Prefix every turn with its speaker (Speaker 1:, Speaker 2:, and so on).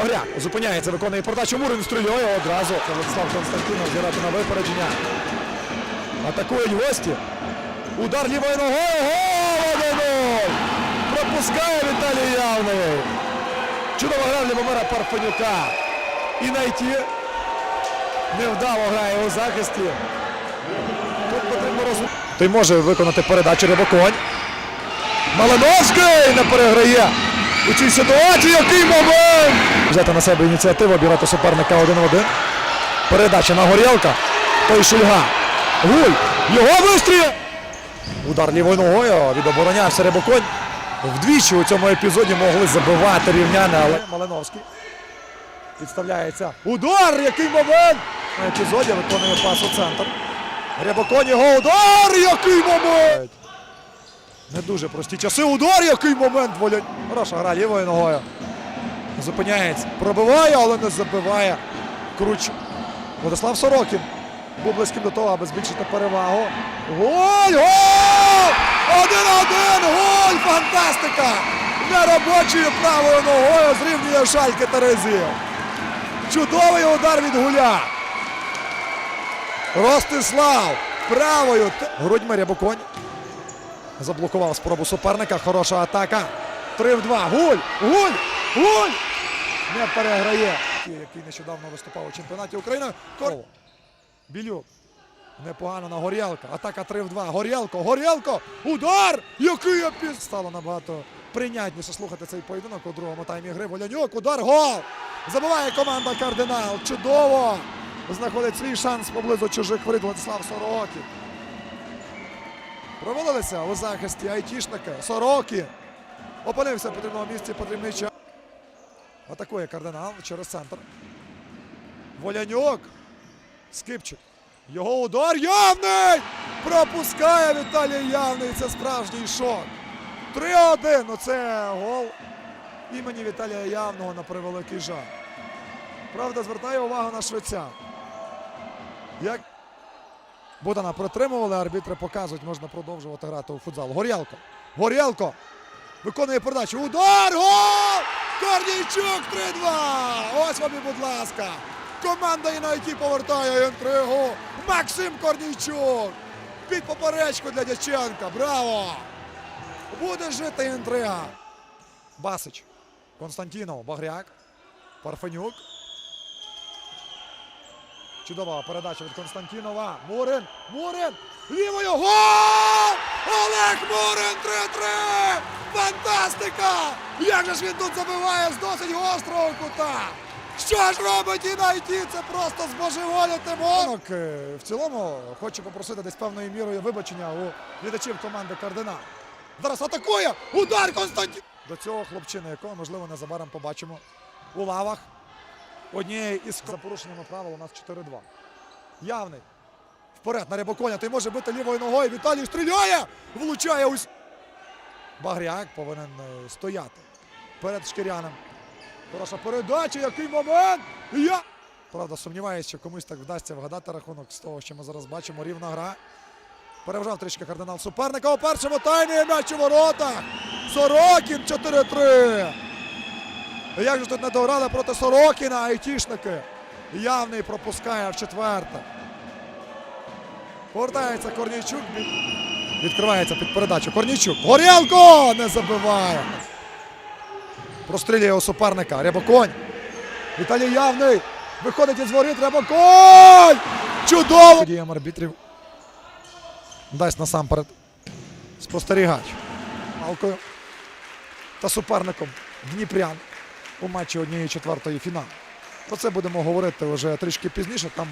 Speaker 1: Багряк зупиняється, виконує передачу. Мурин стрілює одразу. Владислав Константинов зіграти на випередження. Атакують гості. Удар лівою ногою. Гол 1-0! Пропускає Віталій Явний. Чудова гра Любомира Парфенюка. І найти невдало грає у захисті. Тут потрібно роз... Той може виконати передачу Рибаконь. Малиновський не переграє. У цій ситуації який момент! Взяти на себе ініціативу, обіграти суперника один в один. Передача на Горілка. Той Шульга. Гуль. Його вистріл! Удар лівою ногою. Відоборонявся Рибаконь. Вдвічі у цьому епізоді могли забивати рівняни, але Малиновський. Підставляється. Удар! Який момент! На епізоді виконує пас у центр. Рябоконь його удар! Який момент! Не дуже прості часи. Удар, який момент волять. Хороша гра лівою ногою. Зупиняється. Пробиває, але не забиває. Круч. Владислав Сорокін. Був близьким до того, аби збільшити перевагу. Голь! Гол! Один-один! Голь! Фантастика! Неробочою правою ногою зрівнює шальки Терезів. Чудовий удар від гуля. Ростислав правою. Грудьми Рябоконь. Заблокував спробу суперника. Хороша атака. 3 в 2. Гуль! Гуль! Гуль! Не переграє. Який нещодавно виступав у чемпіонаті України. Кор... Білюк. Непогано на Горєлка. Атака 3 в 2. Горєлко! Горєлко! Удар! Який опіс! Стало набагато прийнятніше слухати цей поєдинок у другому таймі гри. Волянюк, удар, гол! Забиває команда Кардинал. Чудово! Знаходить свій шанс поблизу чужих воріт Владислав Сорокін. Провалилися у захисті айтішники. Сорокі. Опинився в потрібному місці потрібний час. Атакує кардинал через центр. Волянюк. Скипчик. Його удар явний! Пропускає Віталій Явний. Це справжній шок. 3-1. Ну це гол імені Віталія Явного на превеликий жаль. Правда, звертає увагу на швеця. Як Будана протримували, арбітри показують, можна продовжувати грати у футзал. Горєлко. Горєлко. Виконує передачу. Удар! Гол! Корнійчук 3-2! Ось вам і, будь ласка. Команда Інайті повертає інтригу. Максим Корнійчук. Під поперечку для Дяченка. Браво! Буде жити інтрига. Басич. Константінов. Багряк. Парфенюк. Чудова передача від Константінова. Мурин. Мурин. Лівою. Гол! Олег Мурин 3-3! Фантастика! Як же ж він тут забиває з досить гострого кута? Що ж робить Інайті? Це просто збожеволіти можна. В цілому хочу попросити десь певною мірою вибачення у глядачів команди Кардинал. Зараз атакує! Удар Константін! До цього хлопчини, якого можливо незабаром побачимо у лавах однієї із за порушеннями правил у нас 4-2. Явний. Вперед на Рябоконя. Той може бити лівою ногою. Віталій стріляє! Влучає ось. Багряк повинен е, стояти перед шкіряним. Хороша передача, який момент! Я... Правда, сумніваюся, що комусь так вдасться вгадати рахунок з того, що ми зараз бачимо. Рівна гра. Переважав трішки кардинал суперника у першому таймі м'яч у воротах. Сорокін 4-3. Як же тут не дограли проти Сорокіна, айтішники. Явний пропускає в четверте. Повертається Корнійчук. Відкривається під передачу. Корнійчук. Горілко не забиває. Прострілює у суперника. Рябоконь. Віталій Явний. Виходить із воріт. Рябоконь! Чудово! Діям арбітрів. Дасть насамперед. Спостерігач. Малкою. Та суперником Дніпрян у матчі однієї четвертої фіналу. Про це будемо говорити вже трішки пізніше. Там